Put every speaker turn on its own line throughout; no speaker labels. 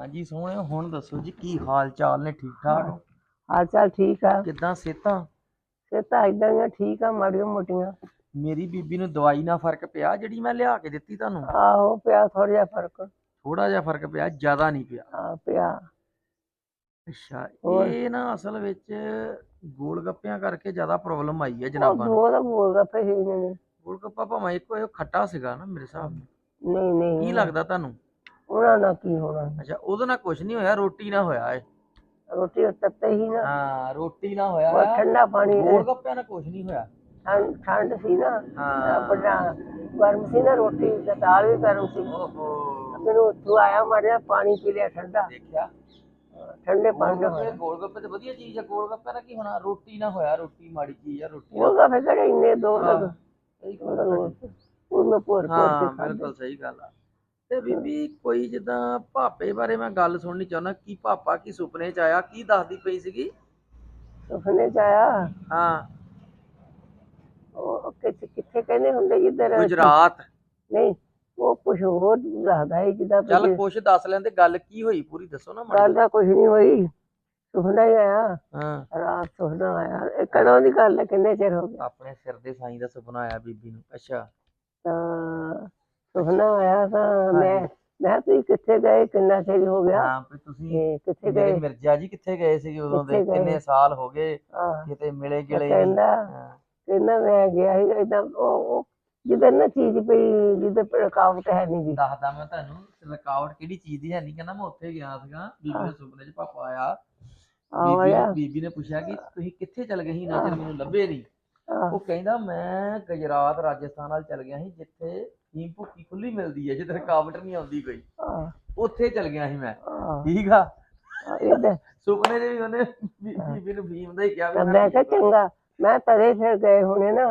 ਹਾਂਜੀ ਸੋਹਣਿਓ ਹੁਣ ਦੱਸੋ ਜੀ ਕੀ ਹਾਲ ਚਾਲ ਨੇ ਠੀਕ ਠਾਕ?
ਹਾਲ ਚਾਲ ਠੀਕ ਆ।
ਕਿੱਦਾਂ ਸਿਹਤਾਂ?
ਤੇ ਤਾਂ ਇਦਾਂ ਦੀਆਂ ਠੀਕ ਆ ਮਾੜੀਆਂ ਮੋਟੀਆਂ।
ਮੇਰੀ ਬੀਬੀ ਨੂੰ ਦਵਾਈ ਨਾਲ ਫ਼ਰਕ ਪਿਆ ਜਿਹੜੀ ਮੈਂ ਲਿਆ ਕੇ ਦਿੱਤੀ ਤੁਹਾਨੂੰ?
ਆਹੋ ਪਿਆ ਥੋੜਾ ਜਿਹਾ ਫ਼ਰਕ।
ਥੋੜਾ ਜਿਹਾ ਫ਼ਰਕ ਪਿਆ ਜ਼ਿਆਦਾ ਨਹੀਂ ਪਿਆ।
ਆ ਪਿਆ।
ਅੱਛਾ
ਹੋਰ?
ਇਹ ਨਾ ਅਸਲ ਵਿੱਚ ਗੋਲ ਗੱਪਿਆਂ ਕਰਕੇ ਜ਼ਿਆਦਾ ਪ੍ਰੋਬਲਮ ਆਈ ਹੈ
ਉਹ
ਜਨਾਬਾਂ ਨੂੰ।
ਦੋ ਦਾ ਬੋਲਦਾ ਪਈ ਨਹੀਂ
ਗੋਲ ਗੱਪਾ ਭਾਵੇਂ ਇੱਕੋ ਇਹ ਖੱਟਾ ਸੀਗਾ ਨਾ ਮੇਰੇ ਹਿਸਾਬ ਨਾਲ।
ਨਹੀਂ ਨਹੀਂ।
ਕੀ ਲੱਗਦਾ ਤੁਹਾਨੂੰ?
ਉਹਨਾਂ ਨਾਲ ਕੀ ਹੋਣਾ।
ਅੱਛਾ ਉਹਦੇ ਨਾਲ ਕੁਝ ਨਹੀਂ ਹੋਇਆ ਰੋਟੀ ਨਾਲ ਹੋਇਆ ਏ
ਰੋਟੀ ਉੱਤੇ ਹੀ ਨਾ।
ਹਾਂ ਰੋਟੀ ਨਾਲ ਹੋਇਆ।
ਉਹ ਠੰਡਾ ਪਾਣੀ
ਗੋਲ ਗੱਪਿਆਂ ਨਾਲ ਕੁਝ ਨਹੀਂ ਹੋਇਆ।
ਠੰਡ ਠੰਡ ਸੀ ਨਾ।
ਹਾਂ।
ਆਪਣਾ ਗਰਮ ਸੀ ਨਾ ਰੋਟੀ ਤੇ ਦਾਲ ਵੀ ਗਰਮ ਸੀ।
ਓਹੋ।
ਮੈਨੂੰ ਉੱਥੋਂ ਆਇਆ ਮਾਰਿਆ ਪਾਣੀ ਪੀ ਲਿਆ ਠੰਡਾ।
ਦੇਖਿਆ।
ਠੰਡੇ
ਗੋਲ
ਪਾਣੀ ਨਾਲ
ਗੱਪੇ ਗੋਲ ਗੱਪੇ ਤੇ ਵਧੀਆ ਚੀਜ਼ ਆ ਗੋਲ ਗੱਪੇ ਨਾਲ ਕੀ ਹੋਣਾ? ਰੋਟੀ ਨਾ ਹੋਇਆ ਰੋਟੀ ਮਾੜੀ ਚੀਜ਼ ਆ ਰੋਟੀ ਨਾਲ-
ਉਹਦਾ ਫਿਰ ਕਿਹੜੇ ਇੰਨੇ ਦੋ
ਹਾਂ,
ਲਗ
ਗੱਲ।
ਉਹ ਮੈਂ ਪੂਰ ਪੂਰ
ਹਾਂ
ਕੇ ਖਾਧੇ।
ਬਿਲਕੁਲ ਸਹੀ ਗੱਲ ਆ। ਤੇ ਬੀਬੀ ਕੋਈ ਜਿੱਦਾਂ ਭਾਪੇ ਬਾਰੇ ਮੈਂ ਗੱਲ ਸੁਣਨੀ ਚਾਹੁੰਦਾ ਕੀ ਭਾਪਾ ਕੀ ਸੁਪਨੇ ਚ ਆਇਆ ਕੀ ਦੱਸਦੀ ਪਈ ਸੀਗੀ?
ਸੁਪਨੇ ਚ ਆਇਆ?
ਹਾਂ।
ਉਹ ਕਿੱਥੇ ਕਿੱਥੇ ਕਹਿੰਦੇ ਹੁੰਦੇ ਜਿੱਧਰ?
ਗੁਜਰਾਤ।
ਨਹੀਂ ਉਹ ਕੁਝ ਹੋਰ ਦੱਸਦਾ ਹੈ ਜਿੱਦਾਂ
ਚੱਲ ਕੁਛ ਦੱਸ ਲੈਂਦੇ ਗੱਲ ਕੀ ਹੋਈ ਪੂਰੀ ਦੱਸੋ ਨਾ ਮਾੜੀ
ਗੱਲ ਦਾ ਕੁਝ ਨਹੀਂ ਹੋਈ। ਸੁਪਨਾ ਹੀ ਆਇਆ।
ਹਾਂ।
ਰਾਤ ਸੁਪਨਾ ਆਇਆ। ਇਹ ਕਦੋਂ ਦੀ ਗੱਲ ਹੈ? ਕਿੰਨੇ ਚਿਰ ਹੋ ਗਿਆ
ਆਪਣੇ ਸਿਰ ਦੇ ਸਾਈਂ ਦਾ ਸੁਪਨਾ ਆਇਆ ਬੀਬੀ ਨੂੰ। ਅੱਛਾ।
ਤਾਂ ਸੁਪਨਾ ਆਇਆ ਤਾਂ ਮੈਂ ਮੈਂ ਤੁਸੀਂ ਕਿੱਥੇ ਗਏ? ਕਿੰਨਾ ਚਿਰ ਹੋ ਗਿਆ?
ਹਾਂ ਵੀ ਤੁਸੀਂ
ਤੇ ਕਿੱਥੇ
ਮੇਰੇ
ਗਏ?
ਮਿਰਜ਼ਾ ਜੀ ਕਿੱਥੇ ਗਏ ਸੀਗੇ ਉਦੋਂ ਦੇ?
ਕਿੱਥੇ ਗਏ?
ਕਿੰਨੇ ਸਾਲ ਹੋ ਗਏ?
ਆਹ,
ਕਿਤੇ ਮਿਲੇ ਗਿਲੇ ਨਹੀਂ
ਕਹਿੰਦਾ
ਹਾਂ।
ਕਹਿੰਦਾ ਮੈਂ ਗਿਆ ਸੀ ਏਦਾਂ ਉਹ ਉਹ ਨਾ ਚੀਜ਼ ਪਈ ਜਿੱਦਾਂ ਪਰ ਰੁਕਾਵਟ ਹੈ ਨਹੀਂ ਜੀ।
ਦੱਸਦਾ ਮੈਂ ਤੁਹਾਨੂੰ ਰਕਾਵਟ ਕਿਹੜੀ ਚੀਜ਼ ਦੀ ਹੈ ਨਹੀਂ ਕਹਿੰਦਾ ਮੈਂ ਉੱਥੇ ਗਿਆ ਸੀਗਾ ਬੀਬੀ ਦੇ ਸੁਪਨੇ 'ਚ ਪਾਪਾ ਆਇਆ। ਬੀਬੀ
ਆਇਆ
ਬੀਬੀ ਨੇ ਪੁੱਛਿਆ ਕਿ ਤੁਸੀਂ ਕਿੱਥੇ ਚਲ ਗਏ ਸੀ? ਇੰਨਾ ਚਿਰ ਮੈਨੂੰ ਲੱਭੇ ਨਹੀਂ ਉਹ ਕਹਿੰਦਾ ਮੈਂ ਗੁਜਰਾਤ ਰਾਜਸਥਾਨ ਵੱਲ ਚਲ ਗਿਆ ਸੀ ਜਿੱਥੇ ਹੀਮ ਭੁੱਕੀ ਖੁੱਲੀ ਮਿਲਦੀ ਹੈ ਜਿੱਥੇ ਰਕਾਵਟ ਨਹੀਂ ਆਉਂਦੀ ਕੋਈ। ਉੱਥੇ ਚਲ ਗਿਆ ਸੀ ਮੈਂ। ਠੀਕ ਆ?
ਆਹ, ਏਦਾਂ
ਸੁਪਨੇ 'ਚ ਵੀ ਉਹਨੇ ਬੀਬੀ ਨੂੰ ਭੀਮ ਦਾ ਹੀ ਕਿਹਾ ਵੀ
ਮੈਂ ਕਿਹਾ ਚੰਗਾ ਮੈਂ ਤਦੇ ਫਿਰ ਗਏ ਹੋਣੇ ਨਾ।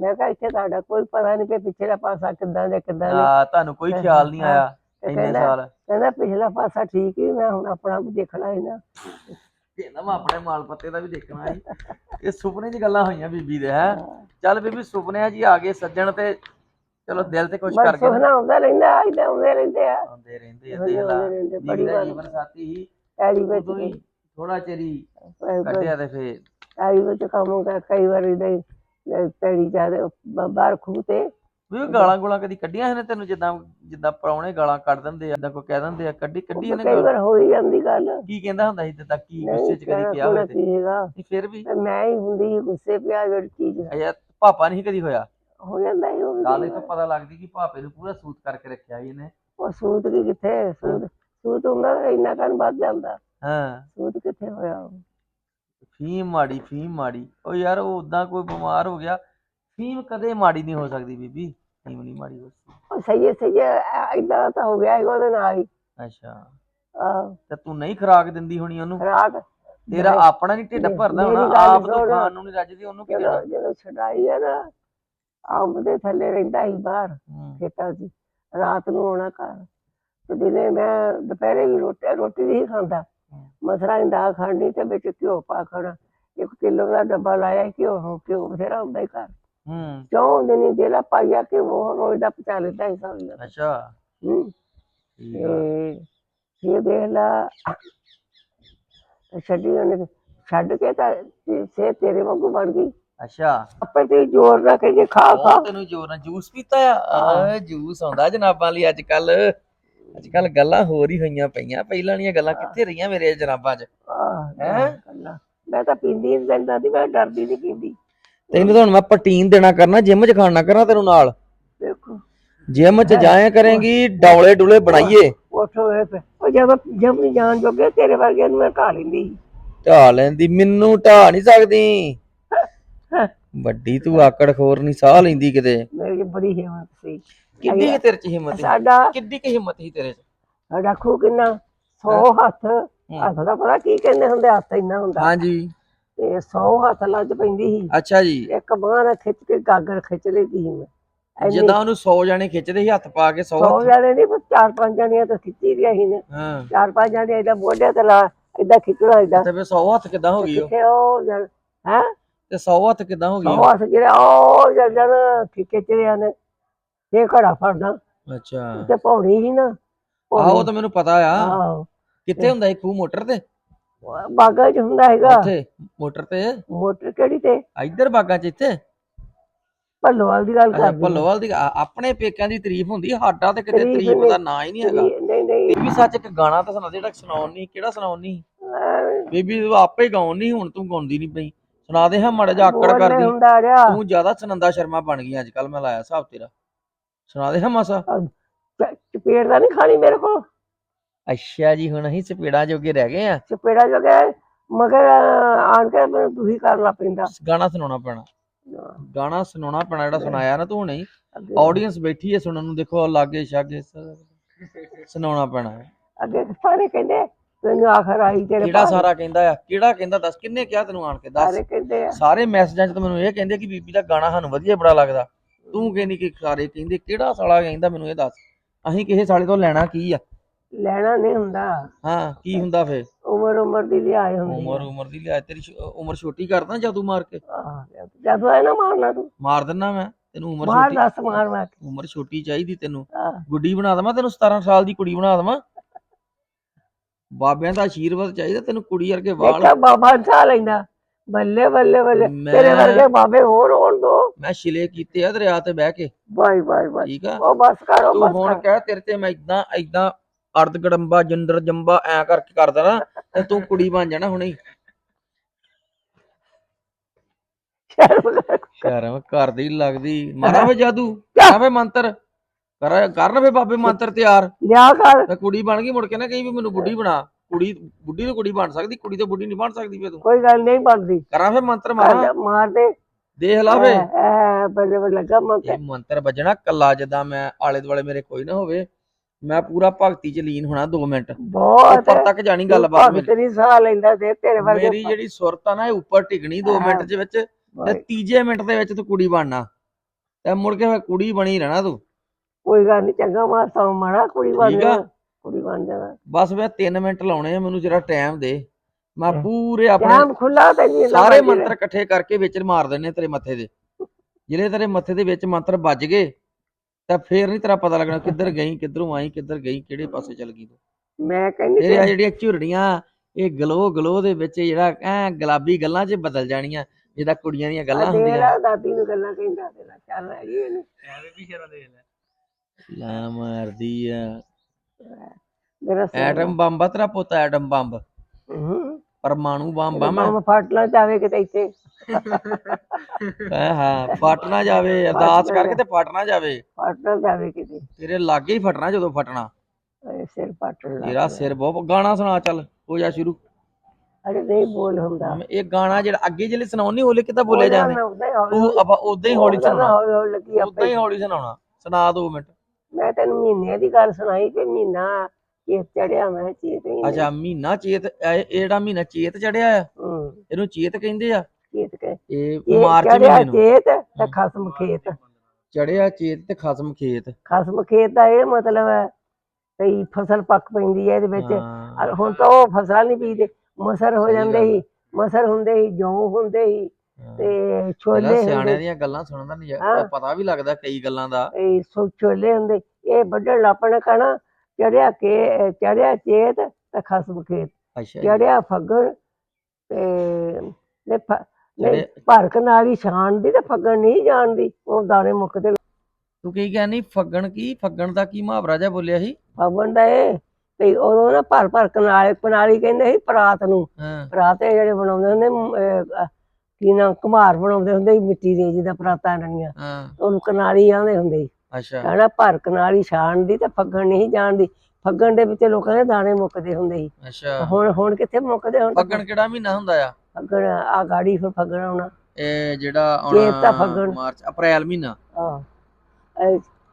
ਮੈਂ ਕਿਹਾ ਇੱਥੇ ਤੁਹਾਡਾ ਕੋਈ ਪਤਾ ਨਹੀਂ ਕਿ ਪਿਛਲਾ ਪਾਸਾ ਕਿੱਦਾਂ ਦੇ ਕਿੱਦਾਂ ਦੇ।
ਹਾਂ ਤੁਹਾਨੂੰ ਕੋਈ ਖਿਆਲ ਨਹੀਂ ਆਇਆ ਇੰਨੇ ਸਾਲ।
ਕਹਿੰਦਾ ਪਿਛਲਾ ਪਾਸਾ ਠੀਕ ਹੀ ਮੈਂ ਹੁਣ ਆਪਣਾ ਵੀ ਦੇਖਣਾ ਹੈ ਨਾ।
ਕਹਿੰਦਾ ਮੈਂ ਆਪਣੇ ਮਾਲ ਪੱਤੇ ਦਾ ਵੀ ਦੇਖਣਾ ਸੀ। ਇਹ ਸੁਪਨੇ 'ਚ ਗੱਲਾਂ ਹੋਈਆਂ ਬੀਬੀ ਦੇ ਹੈ। ਚੱਲ ਬੀਬੀ ਸੁਪਨਿਆਂ 'ਚ ਹੀ ਆ ਗਏ ਸੱਜਣ ਤੇ। ਚਲੋ ਦਿਲ ਤੇ ਕੁਝ
ਬਸ
ਕਰ ਗਏ ਨਾ।
ਸੁਪਨਾ ਆਉਂਦਾ ਰਹਿੰਦਾ ਇਦਾਂ ਆਉਂਦੇ ਰਹਿੰਦੇ ਆ।
ਆਉਂਦੇ ਰਹਿੰਦੇ ਆ ਦੇਖ ਲਾ। ਦਾ
ਵਾਰ।
ਜੀਵਨ ਸਾਥੀ ਹੀ
ਐੜੀ ਵਿੱਚ
ਹੀ ਥੋੜਾ ਚਿਰੀ
ਐੜੀ
ਕੱਢਿਆ ਤੇ ਫੇਰ।
ਵਿੱਚ ਕੰਮ ਕਰ ਕਈ ਵਾਰੀ ਦੇ ਪੈੜੀ ਜਾਦੇ ਬਾਹਰ ਖੂਹ ਤੇ।
ਵੀ ਉਹ ਗਾਲਾਂ ਗੋਲਾਂ ਕਦੀ ਕੱਢੀਆਂ ਇਹਨੇ ਤੈਨੂੰ ਜਿੱਦਾਂ ਜਿੱਦਾਂ ਪਰੌਣੇ ਗਾਲਾਂ ਕੱਢ ਦਿੰਦੇ ਆ ਜਿੱਦਾਂ ਕੋਈ ਕਹਿ ਦਿੰਦੇ ਆ ਕੱਢੀ ਕੱਢੀ ਇਹਨੇ
ਕਈ। ਵਾਰ ਹੋ ਹੀ ਜਾਂਦੀ ਗੱਲ।
ਕੀ ਕਹਿੰਦਾ ਹੁੰਦਾ ਸੀ ਜਿੱਦਾਂ ਕੀ ਗੁੱਸੇ 'ਚ ਕਦੀ ਕਿਹਾ ਹੋਵੇ ਤੇ
ਸੀਗਾ
ਨਹੀਂ ਫਿਰ ਵੀ?
ਤੇ ਮੈਂ ਹੀ ਹੁੰਦੀ ਸੀ ਗੁੱਸੇ ਪਿਆ ਜਿਹੜੀ ਚੀਜ਼
ਅਜਾ ਪਾਪਾ ਨਹੀਂ ਕਦੀ ਹੋਇਆ?
ਹੋ ਜਾਂਦਾ ਹੀ ਉਹ ਵੀ।
ਗੱਲ
ਕਈ
ਪਤਾ ਲੱਗਦੀ ਕਿ ਭਾਪੇ ਨੂੰ ਪੂਰਾ ਸੂਤ ਕਰਕੇ ਰੱਖਿਆ ਸੀ ਇਹਨੇ।
ਉਹ ਸੂਤ ਕੀ ਕਿੱਥੇ ਸੂਤ ਸੂਤ ਹੁੰਦਾ ਤਾਂ ਇੰਨਾ ਕੰਨ ਵੱਧ ਜਾਂਦਾ।
ਹਾਂ।
ਸੂਤ ਕਿੱਥੇ ਹੋਇਆ? ਉਹ?
ਫੀਮ ਮਾੜੀ ਫੀਮ ਮਾੜੀ। ਉਹ ਯਾਰ ਉਹ ਉਦਾਂ ਕੋਈ ਬਿਮਾਰ ਹੋ ਗਿਆ ਫੀਮ ਕਦੇ ਮਾੜੀ ਨਹੀਂ ਹੋ ਸਕਦੀ ਬੀਬੀ। ਨਹੀਂ ਮਾੜੀ ਹੋ ਸਕਦੀ
ਉਹ ਸਹੀ ਹੈ, ਸਹੀ ਇਦਾਂ ਤਾਂ ਹੋ ਗਿਆ ਸੀ ਉਹਦੇ ਨਾਲ ਹੀ।
ਅੱਛਾ।
ਆਹ,
ਤੇ ਤੂੰ ਨਹੀਂ ਖਰਾਕ ਦਿੰਦੀ ਹੋਣੀ ਉਹਨੂੰ?
ਖੁਰਾਕ
ਤੇਰਾ ਆਪਣਾ ਨਹੀਂ ਢਿੱਡ
ਮੇਰੀ
ਭਰਦਾ
ਗੱਲ
ਹੋਣਾ ਆਪ ਤੋਂ
ਸੁਣ।
ਖਾਣ ਨੂੰ ਨਹੀਂ ਰੱਜਦੀ ਉਹਨੂੰ ਕੀ ਦੇਣਾ?
ਜਦੋਂ ਜਦੋਂ ਛਡਾਈ ਆ ਨਾ ਅੰਬ ਦੇ ਥੱਲੇ ਰਹਿੰਦਾ ਸੀ ਬਾਹਰ
ਹੂੰ।
ਖੇਤਾਂ 'ਚ ਰਾਤ ਨੂੰ ਆਉਣਾ ਘਰ। ਤੇ ਦਿਨੇ ਮੈਂ ਦੁਪਹਿਰੇ ਵੀ ਰੋਟੀ ਰੋਟੀ ਨਹੀਂ ਖਾਂਦਾ। ਮਸਰਾ ਦੀ ਦਾਲ ਖਾਣੀ ਤੇ ਵਿੱਚ ਘਿਓ ਪਾ ਖਾਣਾ। ਇੱਕ ਕਿਲੋ ਦਾ ਡੱਬਾ ਲਾਇਆ ਘਿਓ ਘਿਓ ਬਥੇਰਾ ਹੁੰਦਾ ਹੀ ਘਰ।
ਹੂੰ।
ਚੌਂ ਦਿਨੀ ਦੇਲਾ ਪਾਈਆ ਕਿ ਉਹ ਰੋਜ਼ ਦਾ ਪਚਾ ਲੈਂਦਾ ਸੀ ਸਭ ਨੂੰ
ਅੱਛਾ।
ਹੂੰ। ਇਹ ਦੇਖ ਲਾ ਛੱਡੀ ਉਹਨੇ ਛੱਡ ਕੇ ਤਾਂ ਸੇ ਤੇਰੇ ਵਾਂਗੂ ਬਣ ਗਈ।
ਅੱਛਾ।
ਆਪੇ ਤੇ ਜ਼ੋਰ ਰੱਖ ਕੇ ਖਾ ਖਾ।
ਤੈਨੂੰ ਜੋਰ ਨਾਲ ਜੂਸ ਪੀਤਾ ਆ? ਆ ਜੂਸ ਆਉਂਦਾ ਜਨਾਬਾਂ ਲਈ ਅੱਜ ਕੱਲ ਅੱਜ ਕੱਲ ਗੱਲਾਂ ਹੋਰ ਹੀ ਹੋਈਆਂ ਪਈਆਂ। ਪਹਿਲਾਂ ਵਾਲੀਆਂ ਗੱਲਾਂ ਕਿੱਥੇ ਰਹੀਆਂ ਮੇਰੇ ਜਨਾਬਾਂ 'ਚ?
ਆਹ,
ਹੈਂ?
ਗੱਲਾਂ। ਮੈਂ ਤਾਂ ਪੀਂਦੀ ਨਹੀਂ ਜਾਂਦਾ ਸੀ ਮੈਂ ਡਰਦੀ ਨਹੀਂ ਪੀਂਦੀ।
ਤੈਨੂੰ ਤਾਂ ਹੁਣ ਮੈਂ ਪ੍ਰੋਟੀਨ ਦੇਣਾ ਕਰਨਾ ਜਿਮ 'ਚ ਖਾਣਾ ਕਰਾਂ ਤੈਨੂੰ ਨਾਲ।
ਦੇਖੋ।
ਜਿਮ 'ਚ ਜਾਇਆ ਕਰੇਂਗੀ ਡੌਲੇ ਡੁਲੇ ਬਣਾਈਏ।
ਉੱਠ ਹੋਏ ਪਏ ਉਹ ਜਦ ਨਹੀਂ ਜਾਣ ਜੋਗੇ ਤੇਰੇ ਵਰਗੇ ਨੂੰ ਮੈਂ ਢਾ ਲੈਂਦੀ।
ਢਾ ਲੈਂਦੀ ਮੈਨੂੰ ਢਾ ਨਹੀਂ ਸਕਦੀ। ਵੱਡੀ ਤੂੰ ਆਕੜ ਖੋਰ ਨਹੀਂ ਸਾਹ ਲੈਂਦੀ ਕਿਤੇ।
ਮੇਰੀ ਬੜੀ ਹਿੰਮਤ ਸੀ।
ਕਿੱਡੀ ਕੁ ਤੇਰੇ 'ਚ ਹਿੰਮਤ ਸੀ?
ਸਾਡਾ
ਕਿੱਡੀ ਕੁ ਹਿੰਮਤ ਸੀ ਤੇਰੇ 'ਚ?
ਸਾਡਾ ਖੂ ਕਿੰਨਾ? 100 ਹੱਥ। ਹੱਥ ਦਾ ਪਤਾ ਕੀ ਕਹਿੰਦੇ ਹੁੰਦੇ ਹੱਥ ਇੰਨਾ ਹੁੰਦਾ।
ਹਾਂਜੀ।
ਤੇ 100 ਹੱਥ ਲੱਜ ਪੈਂਦੀ ਸੀ।
ਅੱਛਾ ਜੀ।
ਇੱਕ ਬਾਂਹ ਨਾਲ ਖਿੱਚ ਕੇ ਗਾਗਰ ਖਿੱਚ ਲੈਂਦੀ ਸੀ ਮੈਂ।
ਜਿੱਦਾਂ ਉਹਨੂੰ 100 ਜਾਣੇ ਖਿੱਚਦੇ ਸੀ ਹੱਥ ਪਾ ਕੇ 100
ਸੌ ਜਾਣੇ ਨਹੀਂ ਪਰ ਚਾਰ ਪੰਜ ਜਣੀਆਂ ਤਾਂ ਖਿੱਚੀ ਦੀਆਂ ਸੀ ਨੇ। ਚਾਰ ਪੰਜ ਜਣੇ ਏਦਾਂ ਮੋਢੇ ਤੇ ਲਾ ਏਦਾਂ ਖਿੱਚਣਾ ਏਦਾਂ।
ਤੇ 100 ਹੱਥ ਕਿੱਦਾਂ ਹੋ ਗਈ ਉਹ?
ਹੈ?
ਤੇ 100 ਹੱਥ ਕਿੱਦਾਂ ਹੋ ਗਈ ਉਹ?
ਸੌ ਹੱਥ ਜਿਹੜੇ ਉਹ ਜਣ ਠਿੱਕੇ ਚੜਿਆ ਨੇ। ਇਹ ਘੜਾ ਫੜਨਾ।
ਅੱਛਾ।
ਤੇ ਪੌੜੀ ਸੀ ਨਾ।
ਆਹੋ ਉਹ ਤਾਂ ਮੈਨੂੰ ਪਤਾ ਆ। ਕਿੱਥੇ ਹੁੰਦਾ ਇਹ ਖੂਹ ਮੋਟਰ ਤੇ?
ਬਾਗਾ ਚ ਹੁੰਦਾ ਹੈਗਾ।
ਉੱਥੇ ਮੋਟਰ ਤੇ?
ਮੋਟਰ ਕਿਹੜੀ ਤੇ?
ਇੱਧਰ ਬਾਗਾਂ ਚ ਇੱਥੇ?
ਭੱਲੋਵਾਲ ਦੀ ਗੱਲ ਕਰਦੀ
ਭੱਲੋਵਾਲ ਦੀ ਆਪਣੇ ਪੇਕਿਆਂ ਦੀ ਤਾਰੀਫ ਹੁੰਦੀ ਸਾਡਾ ਤੇ ਕਿਤੇ
ਤਾਰੀਫ਼।
ਦਾ ਨਾਂ ਹੀ ਨਹੀਂ ਹੈਗਾ।
ਨਹੀਂ ਨਹੀਂ।
ਇਹ ਵੀ ਸੱਚ ਇੱਕ ਗਾਣਾ ਤਾਂ ਸੁਣਾ ਦੇ ਜਿਹੜਾ ਸੁਣਾਉਣ ਨਹੀਂ ਕਿਹੜਾ ਸੁਣਾਉਣ? ਨਹੀਂ ਬੀਬੀ ਤੂੰ ਆਪੇ ਗਾਉਣ ਨਹੀਂ ਹੁਣ ਤੂੰ ਗਾਉਂਦੀ ਨਹੀਂ ਪਈ। ਸੁਣਾ ਦੇ ਹਾਂ ਮੜਾ ਜਾ ਆਕੜ ਕਰਦੀ। ਤੂੰ ਜ਼ਿਆਦਾ ਸੁਨੰਦਾ ਸ਼ਰਮਾ ਬਣ ਗਈ ਅੱਜ ਕੱਲ ਮੈਂ ਲਾਇਆ ਹਿਸਾਬ ਤੇਰਾ। ਸੁਣਾ ਦੇ ਹਾਂ ਮਾਸਾ।
ਚਪੇੜ ਤਾਂ ਨਹੀਂ ਖਾਣੀ ਮੇਰੇ ਕੋਲ?
ਅੱਛਾ ਜੀ ਹੁਣ ਅਸੀਂ ਚਪੇੜਾ ਜੋਗੇ ਰਹਿ ਗਏ ਆ।
ਚਪੇੜਾ ਜੋ ਗਿਆ ਮਗਰ ਆਣ ਕੇ ਮੈਨੂੰ ਤੁਸੀਂ ਕਰਨਾ ਪੈਂਦਾ।
ਗਾਣਾ ਸੁਣਾਉਣਾ ਪੈਣਾ। ਗਾਣਾ ਸੁਣਾਉਣਾ ਪੈਣਾ ਜਿਹੜਾ ਸੁਣਾਇਆ ਨਾ ਤੂੰ ਹੁਣੇ ਹੀ
ਅੱਗੇ
ਆਡੀਅנס ਬੈਠੀ ਹੈ ਸੁਣਨ ਨੂੰ ਦੇਖੋ ਲਾਗੇ ਛਾਗੇ ਸ- ਸੁਣਾਉਣਾ ਪੈਣਾ ਹੈ।
ਅੱਗੇ ਸਾਰੇ ਕਹਿੰਦੇ ਤੈਨੂੰ ਆਖਰ ਆਈ ਤੇਰੇ
ਕਿਹੜਾ। ਸਾਰਾ ਕਹਿੰਦਾ ਆ? ਕਿਹੜਾ ਕਹਿੰਦਾ? ਦੱਸ ਕਿੰਨੇ ਕਿਹਾ ਤੈਨੂੰ ਆਣ ਕੇ? ਦੱਸ।
ਸਾਰੇ ਕਹਿੰਦੇ ਆ।
ਸਾਰੇ ਮੈਸੇਜਾਂ 'ਚ ਤਾਂ ਮੈਨੂੰ ਇਹ ਕਹਿੰਦੇ ਕਿ ਬੀਬੀ ਦਾ ਗਾਣਾ ਸਾਨੂੰ ਵਧੀਆ ਬੜਾ ਲੱਗਦਾ। ਤੂੰ ਕਹਿੰਦੀ ਕਿ ਸਾਰੇ ਕਹਿੰਦੇ ਕਿਹੜਾ ਸਾਲਾ ਕਹਿੰਦਾ ਮੈਨੂੰ ਇਹ ਦੱਸ? ਅਸੀਂ ਕਿਸੇ ਸਾਲੇ ਤੋਂ ਲੈਣਾ ਕੀ ਆ?
ਲੈਣਾ ਨਹੀਂ ਹੁੰਦਾ।
ਹਾਂ ਕੀ ਹੁੰਦਾ ਫੇ
ਉਮਰ ਉਮਰ ਦੀ ਲਿਆਏ ਹੁੰਦੀ
ਉਮਰ ਉਮਰ ਦੀ ਲਿਆ ਤੇਰੀ ਛ- ਉਮਰ ਛੋਟੀ ਕਰਦਾ ਜਾਦੂ ਮਾਰ ਕੇ?
ਜਦੋਂ ਆਏ ਨਾ ਮਾਰਨਾ ਤੂੰ।
ਮਾਰ ਦਿੰਨਾ ਮੈਂ। ਤੈਨੂੰ ਉਮਰ
ਮਾਰ
ਛੋਟੀ
ਦੱਸ ਮਾਰ ਮੈਂ
ਉਮਰ ਛੋਟੀ ਚਾਹੀਦੀ ਤੈਨੂੰ।
ਆਹ,
ਗੁੱਡੀ ਬਣਾ ਦਵਾਂ ਤੈਨੂੰ 17 ਸਾਲ ਦੀ ਕੁੜੀ ਬਣਾ ਦਵਾਂ। ਬਾਬਿਆਂ ਦਾ ਆਸ਼ੀਰਵਾਦ ਚਾਹੀਦਾ ਤੈਨੂੰ ਕੁੜੀ ਵਰਗੇ ਵਾਲ
ਦੇਖਾ ਬਾਬਾ ਠਾ ਲੈਂਦਾ। ਬੱਲੇ ਬੱਲੇ ਬੱਲੇ। ਤੇਰੇ ਵਰਗੇ ਬਾਬੇ ਹੋਰ ਹੋਣ ਦੋ।
ਮੈਂ ਛਿਲੇ ਕੀਤੇ ਆ ਦਰਿਆ ਤੇ ਬਹਿ ਕੇ।
ਬਾਈ ਬਾਈ ਬਾਈ।
ਠੀਕ ਆ?
ਉਹ ਬਸ ਕਰੋ
ਤੂੰ
ਬਸ
ਹੁਣ
ਕਰ।
ਕਹਿ ਤੇਰੇ ਤੇ ਮੈਂ ਇਦਾਂ ਇਦਾਂ ਅਰਧ ਗੜੰਬਾ ਜੰਦਰ ਜੰਬਾ ਐ ਕਰਕੇ ਕਰ ਦੇਣਾ ਤੇ ਤੂੰ ਕੁੜੀ ਬਣ ਜਾਣਾ ਹੁਣੇ ਹੀ।
ਸ਼ਰਮ
ਕਰਦੀ ਲੱਗਦੀ। ਮਾਰਾਂ ਵੇ ਜਾਦੂ ਕਰਾਂ ਵੇ ਮੰਤਰ। ਕਰ ਕਰਨ ਵੇ ਬਾਬੇ ਮੰਤਰ ਤਿਆਰ।
ਲਿਆ ਕਰ।
ਤੇ ਕੁੜੀ ਬਣ ਗਈ ਮੁੜ ਕੇ ਨਾ ਕਹੀ ਵੀ ਮੈਨੂੰ ਬੁੱਢੀ ਬਣਾ। ਕੁੜੀ ਬੁੱਢੀ ਤੋਂ ਕੁੜੀ ਬਣ ਸਕਦੀ ਕੁੜੀ ਤੋਂ ਬੁੱਢੀ ਨਹੀਂ ਬਣ ਸਕਦੀ ਫੇ ਤੂੰ।
ਕੋਈ ਗੱਲ ਨਹੀਂ ਬਣਦੀ।
ਕਰਾਂ ਫੇ ਮੰਤਰ ਮਾਰਾਂ।
ਮਾਰ ਦੇ।
ਦੇਖ ਲਾ ਵੇ
ਐ ਬੱਲੇ ਬੱਲੇ ਲੱਗਾ ਮਨ
ਇਹ ਮੰਤਰ ਵੱਜਣਾ ਕੱਲਾ ਜਦਾਂ ਮੈਂ ਆਲੇ ਦੁਆਲੇ ਮੇਰੇ ਕੋਈ ਨਾ ਹੋਵੇ। ਮੈਂ ਪੂਰਾ ਭਗਤੀ ਚ ਲੀਨ ਹੋਣਾ 2 ਮਿੰਟ।
ਬਹੁਤ
ਉੱਪਰ ਤੱਕ ਜਾਣੀ ਗੱਲਬਾਤ ਮੇਰੀ।
ਤੇਰੀ ਸਾਹ ਲੈਂਦਾ ਦੇ ਤੇਰੇ ਵਰਗੇ
ਮੇਰੀ ਜਿਹੜੀ ਸੁਰਤ ਆ ਨਾ ਇਹ ਉੱਪਰ ਟਿਕਣੀ 2 ਮਿੰਟ ਦੇ ਵਿੱਚ ਤੇ ਤੀਜੇ ਮਿੰਟ ਦੇ ਵਿੱਚ ਤੂੰ ਕੁੜੀ ਬਣਨਾ। ਤੇ ਮੁੜ ਕੇ ਕੁੜੀ ਬਣੀ ਰਹਿਣਾ ਤੂੰ।
ਕੋਈ ਗੱਲ ਨਹੀਂ ਚੰਗਾ ਮਾਰਤਾ ਮਾਰਾ ਕੁੜੀ ਬਣ। ਜਾ ਕੁੜੀ ਬਣ ਜਾ
ਬਸ ਮੈਂ 3 ਮਿੰਟ ਲਾਉਣੇ ਆ ਮੈਨੂੰ ਜਰਾ ਟਾਈਮ ਦੇ। ਮੈਂ। ਪੂਰੇ ਆਪਣੇ
ਟਾਈਮ ਖੁੱਲਾ ਤੇ ਜੀ
ਸਾਰੇ ਮੰਤਰ ਇਕੱਠੇ ਕਰਕੇ ਵਿੱਚ ਮਾਰ ਦੇਣੇ ਤੇਰੇ ਮੱਥੇ ਦੇ। ਜਿਹੜੇ ਤੇਰੇ ਮੱਥੇ ਦੇ ਵਿੱਚ ਮੰਤਰ ਵੱਜ ਗਏ ਤਾਂ ਫੇਰ ਨਹੀਂ ਤੇਰਾ ਪਤਾ ਲੱਗਣਾ ਕਿੱਧਰ ਗਈ ਕਿੱਧਰੋਂ ਆਈ ਕਿੱਧਰ ਗਈ ਕਿਹੜੇ ਪਾਸੇ ਚਲ ਗਈ ਤੂੰ।
ਮੈਂ ਕਹਿੰਦੀ
ਤੇਰੇ ਆ ਜਿਹੜੀਆਂ ਝੁਰੜੀਆਂ ਇਹ ਗਲੋ ਗਲੋ ਦੇ ਵਿੱਚ ਜਿਹੜਾ ਐ ਗੁਲਾਬੀ ਗੱਲਾਂ 'ਚ ਬਦਲ ਜਾਣੀਆਂ ਜਿੱਦਾਂ ਕੁੜੀਆਂ ਦੀਆਂ ਗੱਲਾਂ
ਆ ਦੇ
ਹੁੰਦੀਆਂ।
ਲਾ ਦਾਦੀ ਨੂੰ ਗੱਲਾਂ ਕਹਿੰਦਾ ਤੇ ਲਾ ਚੱਲ ਰਹੀ ਇਹਨੂੰ।
ਲਾ। ਮਾਰਦੀ ਆ।
ਮੇਰਾ ਸਿਰ
ਐਟਮ ਬੰਬ ਆ ਤੇਰਾ ਪੁੱਤ ਐਟਮ ਬੰਬ।
ਹੂੰ
ਪਰਮਾਣੂ ਬੰਬ ਆ
ਮੈਂ।
ਮੈਂ
ਫਾਟਣਾ ਚਾਵੇ ਕਿਤੇ ਇੱਥੇ।
ਹੈਂ, ਹਾਂ ਫਟ ਨਾ ਜਾਵੇ ਅਰਦਾਸ ਕਰਕੇ ਤੇ ਫਟ ਨਾ ਜਾਵੇ।
ਫਾਟਣਾ ਚਾਵੇ ਕਿਤੇ।
ਤੇਰੇ ਲਾਗੇ ਹੀ ਫਟਣਾ ਜਦੋਂ ਫਟਣਾ।
ਸਿਰ ਫਾਟਣ ਲੱਗ
ਤੇਰਾ ਸਿਰ ਬਹੁਤ ਗਾਣਾ ਸੁਣਾ ਚੱਲ ਹੋ ਜਾ ਸ਼ੁਰੂ।
ਅਰੇ ਨਹੀਂ ਬੋਲ ਹੁੰਦਾ।
ਇਹ ਗਾਣਾ ਜਿਹੜਾ ਅੱਗੇ ਜਿਹੜੇ ਸੁਣਾਉਣੀ ਹੋਲੇ ਕਿੱਦਾਂ ਬੋਲਿਆ ਜਾਵੇ।
ਤੂੰ
ਆਪਾਂ ਉਦਾਂ ਹੀ ਹੌਲੀ
ਲੱਗੀ
ਉਦਾਂ ਹੀ ਹੌਲੀ ਸੁਣਾਉਣਾ। ਸੁਣਾ ਦੋ ਮਿੰਟ।
ਮੈਂ ਤੈਨੂੰ ਮਹੀਨੇ ਦੀ ਗੱਲ ਸੁਣਾਈ ਕਿ ਮਹੀਨਾ ਇਹ ਚੜਿਆ ਮੈਂ ਚੇਤ ਹੀ ਨਹੀਂ।
ਅੱਛਾ ਮਹੀਨਾ ਚੇਤ ਇਹ ਇਹ ਜਿਹੜਾ ਮਹੀਨਾ ਚੇਤ ਚੜਿਆ ਆ
ਹੂੰ।
ਇਹਨੂੰ ਚੇਤ ਕਹਿੰਦੇ ਆ?
ਚੇਤ ਕੇ
ਇਹ ਮਾਰਚ
ਚੜਿਆ
ਮਹੀਨੇ ਨੂੰ।
ਚੇਤ ਤੇ ਖਸਮ ਖੇਤ।
ਚੜਿਆ ਚੇਤ ਤੇ ਖਸਮ ਖੇਤ।
ਖਸਮ ਖੇਤ ਦਾ ਇਹ ਮਤਲਬ ਹੈ ਕਈ ਫਸਲ ਪੱਕ ਪੈਂਦੀ ਹੈ ਇਹਦੇ ਵਿੱਚ।
ਹਾਂ,
ਅਰ ਹੁਣ ਤਾਂ ਉਹ ਫਸਲ ਨਹੀਂ ਬੀਜਦੇ। ਮਸਰ ਹੋ
ਸਹੀ
ਜਾਂਦੇ
ਗੱਲ
ਸੀ। ਮਸਰ ਹੁੰਦੇ ਸੀ ਜੌਂ ਹੁੰਦੇ ਸੀ
ਹਾਂ।
ਤੇ
ਪਹਿਲਾਂ
ਛੋਲੇ
ਸਿਆਣਿਆਂ
ਹੁੰਦੇ
ਦੀਆਂ ਗੱਲਾਂ ਸੁਣਨ ਦਾ ਨਜ਼ਾਰਾ
ਹਾਂ।
ਪਤਾ ਵੀ ਲੱਗਦਾ ਕਈ ਗੱਲਾਂ ਦਾ।
ਇਹ ਸੋ ਛੋਲੇ ਹੁੰਦੇ। ਇਹ ਵੱਢਣ ਲੱਪਣ ਕਹਣਾ ਚੜਿਆ ਕੇ ਚੜਿਆ ਚੇਤ ਤੇ ਖਸਮ ਖੇਤ।
ਅੱਛਾ ਜੀ।
ਚੜਿਆ ਫੱਗਣ ਤੇ ਨੇ ਫ- ਨੇ
ਚੜ੍ਹਿਆ-
ਭਰਕ ਨਾਲ ਹੀ ਛਾਣ ਦੀ ਤੇ ਫੱਗਣ ਨਹੀਂ ਜਾਣਦੀ ਉਹ ਦਾਣੇ ਮੁੱਕਦੇ
ਤੂੰ ਕੀ ਕਹਿੰਦੀ ਫੱਗਣ ਕੀ? ਫੱਗਣ ਦਾ ਕੀ ਮੁਹਾਵਰਾ ਜਿਹਾ ਬੋਲਿਆ ਸੀ?
ਫੱਗਣ ਦਾ ਇਹ ਤੇ ਉਦੋਂ ਨਾ ਭਰ ਭਰ ਕਨਾਲੇ ਕਨਾਲੀ ਕਹਿੰਦੇ ਸੀ ਪਰਾਤ ਨੂੰ।
ਹਾਂ।
ਪਰਾਤੇ ਜਿਹੜੇ ਬਣਾਉਂਦੇ ਹੁੰਦੇ ਮ- ਅਹ, ਅਹ, ਕੀ ਨਾ ਕੁਮਾਰ ਬਣਾਉਂਦੇ ਹੁੰਦੇ ਸੀ ਮਿੱਟੀ ਦੇ ਜਿਹਦਾ ਪਰਾਤਾਂ ਰਣੀਆਂ
ਹਾਂ।
ਉਹਨੂੰ ਕਨਾਲੀ ਆਂਦੇ ਹੁੰਦੇ ਸੀ।
ਅੱਛਾ।
ਕਹਿਣਾ ਭਰ ਕਨਾਲੀ ਛਾਣ ਦੀ ਤੇ ਫੱਗਣ ਨਹੀਂ ਜਾਣਦੀ। ਫੱਗਣ ਦੇ ਵਿੱਚ ਲੋਕਾਂ ਦੇ ਦਾਣੇ ਮੁੱਕਦੇ ਹੁੰਦੇ ਸੀ।
ਅੱਛਾ।
ਹੁਣ ਹੁਣ ਕਿੱਥੇ ਮੁੱਕਦੇ ਹੁਣ? ਤਾਂ
ਫੱਗਣ ਕਿਹੜਾ ਮਹੀਨਾ ਹੁੰਦਾ ਆ?
ਫੱਗਣ ਆ ਗਾੜੀ ਫਿਰ ਫੱਗਣ ਆਉਣਾ।
ਇਹ ਜਿਹੜਾ
ਚੇਤ ਤਾਂ
ਆਉਣਾ
ਫੱਗਣ।
ਮਾਰਚ ਅਪ੍ਰੈਲ ਮਹੀਨਾ।
ਆਹ।